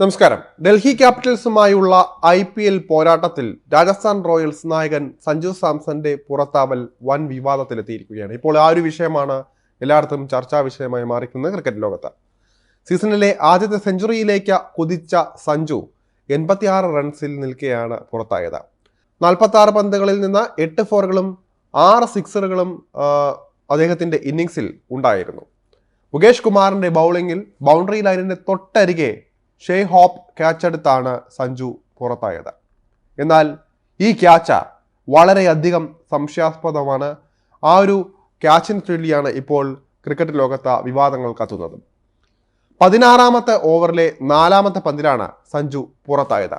നമസ്കാരം. ഡൽഹി ക്യാപിറ്റൽസുമായുള്ള I P L പോരാട്ടത്തിൽ രാജസ്ഥാൻ റോയൽസ് നായകൻ സഞ്ജു സാംസന്റെ പുറത്താവൽ വൻ വിവാദത്തിലെത്തിയിരിക്കുകയാണ്. ഇപ്പോൾ ആ ഒരു വിഷയമാണ് എല്ലായിടത്തും ചർച്ചാ വിഷയമായി മാറിക്കുന്നത് ക്രിക്കറ്റ് ലോകത്ത്. സീസണിലെ ആദ്യത്തെ സെഞ്ചുറിയിലേക്ക് കുതിച്ച സഞ്ജു എൺപത്തിയാറ് റൺസിൽ നിൽക്കെയാണ് പുറത്തായത്. നാൽപ്പത്തി ആറ് പന്തുകളിൽ നിന്ന് എട്ട് ഫോറുകളും ആറ് സിക്സറുകളും അദ്ദേഹത്തിന്റെ ഇന്നിങ്സിൽ ഉണ്ടായിരുന്നു. മുകേഷ് കുമാറിന്റെ ബൗളിങ്ങിൽ ബൗണ്ടറി ലൈനിന്റെ തൊട്ടരികെ ഷേ ഹോപ്പ് ക്യാച്ചെടുത്താണ് സഞ്ജു പുറത്തായത്. എന്നാൽ ഈ ക്യാച്ച വളരെയധികം സംശയാസ്പദമാണ്. ആ ഒരു ക്യാച്ചിന് ചൊല്ലിയാണ് ഇപ്പോൾ ക്രിക്കറ്റ് ലോകത്ത് വിവാദങ്ങൾ കത്തുന്നത്. പതിനാറാമത്തെ ഓവറിലെ നാലാമത്തെ പന്തിലാണ് സഞ്ജു പുറത്തായത്.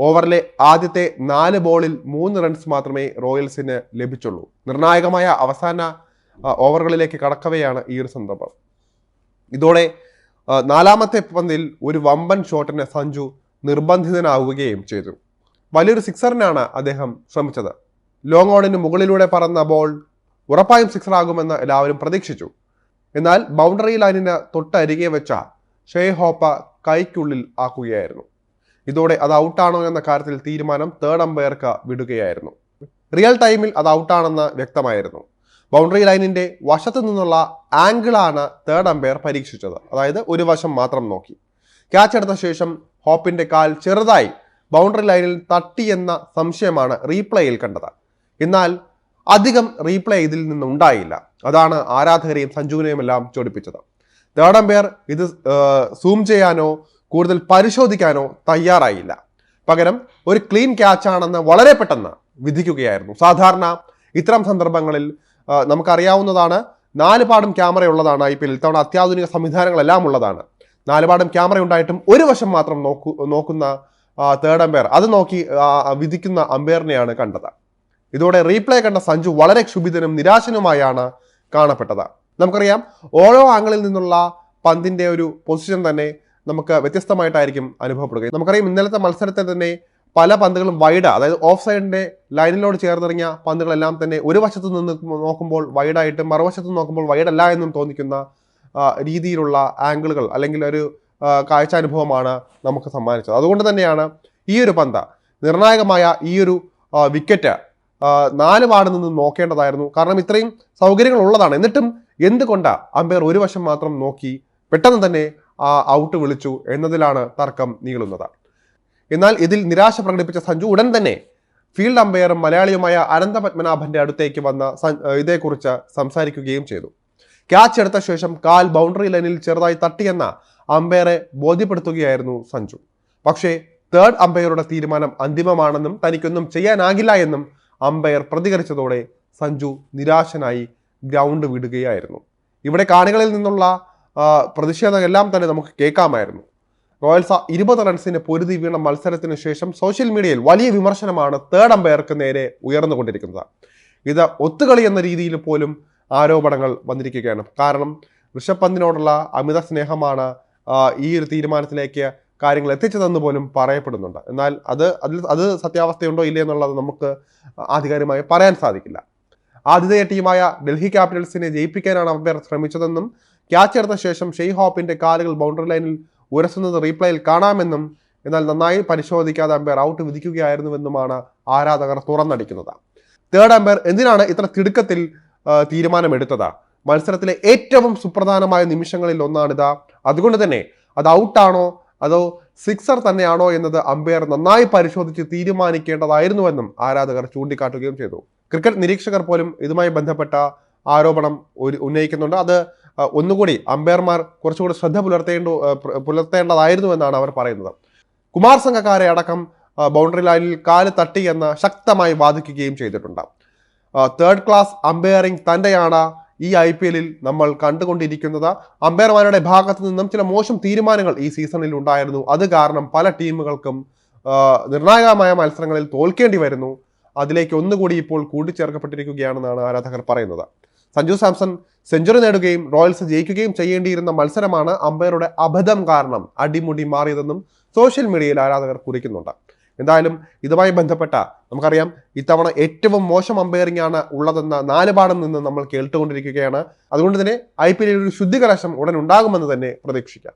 ഓവറിലെ ആദ്യത്തെ നാല് ബോളിൽ മൂന്ന് റൺസ് മാത്രമേ റോയൽസിന് ലഭിച്ചുള്ളൂ. നിർണായകമായ അവസാന ഓവറുകളിലേക്ക് കടക്കവെയാണ് ഈ ഒരു സന്ദർഭം. ഇതോടെ നാലാമത്തെ പന്തിൽ ഒരു വമ്പൻ ഷോട്ടിന് സഞ്ജു നിർബന്ധിതനാവുകയും ചെയ്തു. വലിയൊരു സിക്സറിനാണ് അദ്ദേഹം ശ്രമിച്ചത്. ലോങ് ഓണിന് മുകളിലൂടെ പറന്ന ബോൾ ഉറപ്പായും സിക്സർ ആകുമെന്ന് എല്ലാവരും പ്രതീക്ഷിച്ചു. എന്നാൽ ബൗണ്ടറി ലൈനിന് തൊട്ടരികെ വെച്ച ഷേ ഹോപ്പ കൈക്കുള്ളിൽ ആക്കുകയായിരുന്നു. ഇതോടെ അത് ഔട്ടാണോ എന്ന കാര്യത്തിൽ തീരുമാനം തേർഡ് അമ്പയർക്ക് വിടുകയായിരുന്നു. റിയൽ ടൈമിൽ അത് ഔട്ടാണെന്ന് വ്യക്തമായിരുന്നു. ബൗണ്ടറി ലൈനിന്റെ വശത്തു നിന്നുള്ള ആംഗിളാണ് തേർഡ് അമ്പയർ പരീക്ഷിച്ചത്. അതായത് ഒരു വശം മാത്രം നോക്കി. ക്യാച്ച് എടുത്ത ശേഷം ഹോപ്പിന്റെ കാൽ ചെറുതായി ബൗണ്ടറി ലൈനിൽ തട്ടിയെന്ന സംശയമാണ് റീപ്ലേയിൽ കണ്ടത്. എന്നാൽ അധികം റീപ്ലേ ഇതിൽ നിന്നുണ്ടായില്ല അതാണ് ആരാധകരെയും സഞ്ജുവിനെയും എല്ലാം ചൊടിപ്പിച്ചത്. തേർഡ് അമ്പയർ ഇത് സൂം ചെയ്യാനോ കൂടുതൽ പരിശോധിക്കാനോ തയ്യാറായില്ല. പകരം ഒരു ക്ലീൻ ക്യാച്ച് ആണെന്ന് വളരെ പെട്ടെന്ന് വിധിക്കുകയായിരുന്നു. സാധാരണ ഇത്തരം സന്ദർഭങ്ങളിൽ നമുക്കറിയാവുന്നതാണ് നാല് പാടും ക്യാമറ ഉള്ളതാണ് ഐ പി എൽ. ഇത്തവണ അത്യാധുനിക സംവിധാനങ്ങളെല്ലാം ഉള്ളതാണ്. നാല് പാടും ക്യാമറ ഉണ്ടായിട്ടും ഒരു വശം മാത്രം നോക്കു നോക്കുന്ന തേർഡ് അമ്പയർ അത് നോക്കി വിധിക്കുന്ന അമ്പയറിനെയാണ് കണ്ടത്. ഇതോടെ റീപ്ലേ കണ്ട സഞ്ജു വളരെ ക്ഷുഭിതനും നിരാശനുമായാണ് കാണപ്പെട്ടത്. നമുക്കറിയാം ഓരോ ആംഗിളിൽ നിന്നുള്ള പന്തിന്റെ ഒരു പൊസിഷൻ തന്നെ നമുക്ക് വ്യത്യസ്തമായിട്ടായിരിക്കും അനുഭവപ്പെടുക. നമുക്കറിയാം ഇന്നലത്തെ മത്സരത്തെ തന്നെ പല പന്തുകളും വൈഡ് അതായത് ഓഫ് സൈഡിന്റെ ലൈനിനോട് ചേർന്നിറങ്ങിയ പന്തുകളെല്ലാം തന്നെ ഒരു വശത്ത് നിന്ന് നോക്കുമ്പോൾ വൈഡായിട്ട് മറുവശത്ത് നോക്കുമ്പോൾ വൈഡല്ല എന്നും തോന്നിക്കുന്ന രീതിയിലുള്ള ആംഗിളുകൾ അല്ലെങ്കിൽ ഒരു കാഴ്ച കാഴ്ചാനുഭവമാണ് നമുക്ക് സമ്മാനിച്ചത്. അതുകൊണ്ട് തന്നെയാണ് ഈ ഒരു പന്ത നിർണായകമായ ഈ ഒരു വിക്കറ്റ് നാല് വാർഡിൽ നിന്ന് നോക്കേണ്ടതായിരുന്നു. കാരണം ഇത്രയും സൗകര്യങ്ങൾ ഉള്ളതാണ്. എന്നിട്ടും എന്തുകൊണ്ട് അമ്പയർ ഒരു വശം മാത്രം നോക്കി പെട്ടെന്ന് തന്നെ ഔട്ട് വിളിച്ചു എന്നതിലാണ് തർക്കം നീളുന്നത്. എന്നാൽ ഇതിൽ നിരാശ പ്രകടിപ്പിച്ച സഞ്ജു ഉടൻ തന്നെ ഫീൽഡ് അമ്പയറും മലയാളിയുമായ അനന്ത പത്മനാഭന്റെ അടുത്തേക്ക് വന്ന ഇതേക്കുറിച്ച് സംസാരിക്കുകയും ചെയ്തു. ക്യാച്ച് എടുത്ത ശേഷം കാൽ ബൗണ്ടറി ലൈനിൽ ചെറുതായി തട്ടിയെന്ന അമ്പയറെ ബോധ്യപ്പെടുത്തുകയായിരുന്നു സഞ്ജു. പക്ഷേ തേർഡ് അമ്പയറുടെ തീരുമാനം അന്തിമമാണെന്നും തനിക്കൊന്നും ചെയ്യാനാകില്ല എന്നും അമ്പയർ പ്രതികരിച്ചതോടെ സഞ്ജു നിരാശനായി ഗ്രൗണ്ട് വിടുകയായിരുന്നു. ഇവിടെ കാണികളിൽ നിന്നുള്ള പ്രതിഷേധമെല്ലാം തന്നെ നമുക്ക് കേൾക്കാമായിരുന്നു. റോയൽസ് ഇരുപത് റൺസിന് പൊരുതി വീണ മത്സരത്തിന് ശേഷം സോഷ്യൽ മീഡിയയിൽ വലിയ വിമർശനമാണ് തേർഡ് അമ്പയർക്ക് നേരെ ഉയർന്നുകൊണ്ടിരിക്കുന്നത് ഇത് ഒത്തുകളി എന്ന രീതിയിൽ പോലും ആരോപണങ്ങൾ വന്നിരിക്കുകയാണ്. കാരണം ഋഷഭ് പന്തിനോടുള്ള അമിത സ്നേഹമാണ് ഈ ഒരു തീരുമാനത്തിലേക്ക് കാര്യങ്ങൾ എത്തിച്ചതെന്ന് പോലും പറയപ്പെടുന്നുണ്ട്. എന്നാൽ അത് അതിൽ അത് സത്യാവസ്ഥയുണ്ടോ ഇല്ലേ എന്നുള്ളത് നമുക്ക് ആധികാരികമായി പറയാൻ സാധിക്കില്ല. ആതിഥേയ ടീമായ ഡൽഹി ക്യാപിറ്റൽസിനെ ജയിപ്പിക്കാനാണ് അമ്പയർ ശ്രമിച്ചതെന്നും ക്യാച്ച് എടുത്ത ശേഷം ഷെയ് ഹോപ്പിന്റെ കാലുകൾ ബൗണ്ടറി ലൈനിൽ ഉരസുന്നത് റീപ്ലേയിൽ കാണാമെന്നും എന്നാൽ നന്നായി പരിശോധിക്കാതെ അമ്പയർ ഔട്ട് വിധിക്കുകയായിരുന്നുവെന്നുമാണ് ആരാധകർ തുറന്നടിക്കുന്നത്. തേർഡ് അമ്പയർ എന്തിനാണ് ഇത്ര തിടുക്കത്തിൽ തീരുമാനമെടുത്തത്? മത്സരത്തിലെ ഏറ്റവും സുപ്രധാനമായ നിമിഷങ്ങളിൽ ഒന്നാണിത് അതുകൊണ്ട് തന്നെ അത് ഔട്ടാണോ അതോ സിക്സർ തന്നെയാണോ എന്നത് അമ്പയർ നന്നായി പരിശോധിച്ച് തീരുമാനിക്കേണ്ടതായിരുന്നുവെന്നും ആരാധകർ ചൂണ്ടിക്കാട്ടുകയും ചെയ്തു. ക്രിക്കറ്റ് നിരീക്ഷകർ പോലും ഇതുമായി ബന്ധപ്പെട്ട ആരോപണം ഒരു ഉന്നയിക്കുന്നുണ്ട്. അത് ഒന്നുകൂടി അമ്പയർമാർ കുറച്ചുകൂടി ശ്രദ്ധ പുലർത്തേണ്ട പുലർത്തേണ്ടതായിരുന്നു എന്നാണ് അവർ പറയുന്നത്. കുമാർ സംഘക്കാരെ അടക്കം ബൗണ്ടറി ലൈനിൽ കാൽ തട്ടി എന്ന് ശക്തമായി വാദിക്കുകയും ചെയ്തിട്ടുണ്ട്. തേർഡ് ക്ലാസ് അമ്പയറിംഗ് തന്നെയാണ് ഈ ഐ പി എല്ലിൽ നമ്മൾ കണ്ടുകൊണ്ടിരിക്കുന്നത്. അമ്പയർമാരുടെ ഭാഗത്തു നിന്നും ചില മോശം തീരുമാനങ്ങൾ ഈ സീസണിൽ ഉണ്ടായിരുന്നു. അത് കാരണം പല ടീമുകൾക്കും നിർണായകമായ മത്സരങ്ങളിൽ തോൽക്കേണ്ടി വരുന്നു. അതിലേക്ക് ഒന്നുകൂടി ഇപ്പോൾ കൂട്ടിച്ചേർക്കപ്പെട്ടിരിക്കുകയാണെന്നാണ് ആരാധകർ പറയുന്നത്. സഞ്ജു സാംസൺ സെഞ്ചുറി നേടുകയും റോയൽസ് ജയിക്കുകയും ചെയ്യേണ്ടിയിരുന്ന മത്സരമാണ് അമ്പയറുടെ അബദ്ധം കാരണം അടിമുടി മാറിയതെന്നും സോഷ്യൽ മീഡിയയിൽ ആരാധകർ കുറിക്കുന്നുണ്ട്. എന്തായാലും ഇതുമായി ബന്ധപ്പെട്ട നമുക്കറിയാം ഇത്തവണ ഏറ്റവും മോശം അമ്പയറിംഗ് ആണ് ഉള്ളതെന്ന നാല് പാടം നിന്ന് നമ്മൾ കേട്ടുകൊണ്ടിരിക്കുകയാണ്. അതുകൊണ്ട് തന്നെ ഐ പി എല്ലിൽ ഒരു ശുദ്ധികലശം ഉടൻ ഉണ്ടാകുമെന്ന് തന്നെ പ്രതീക്ഷിക്കാം.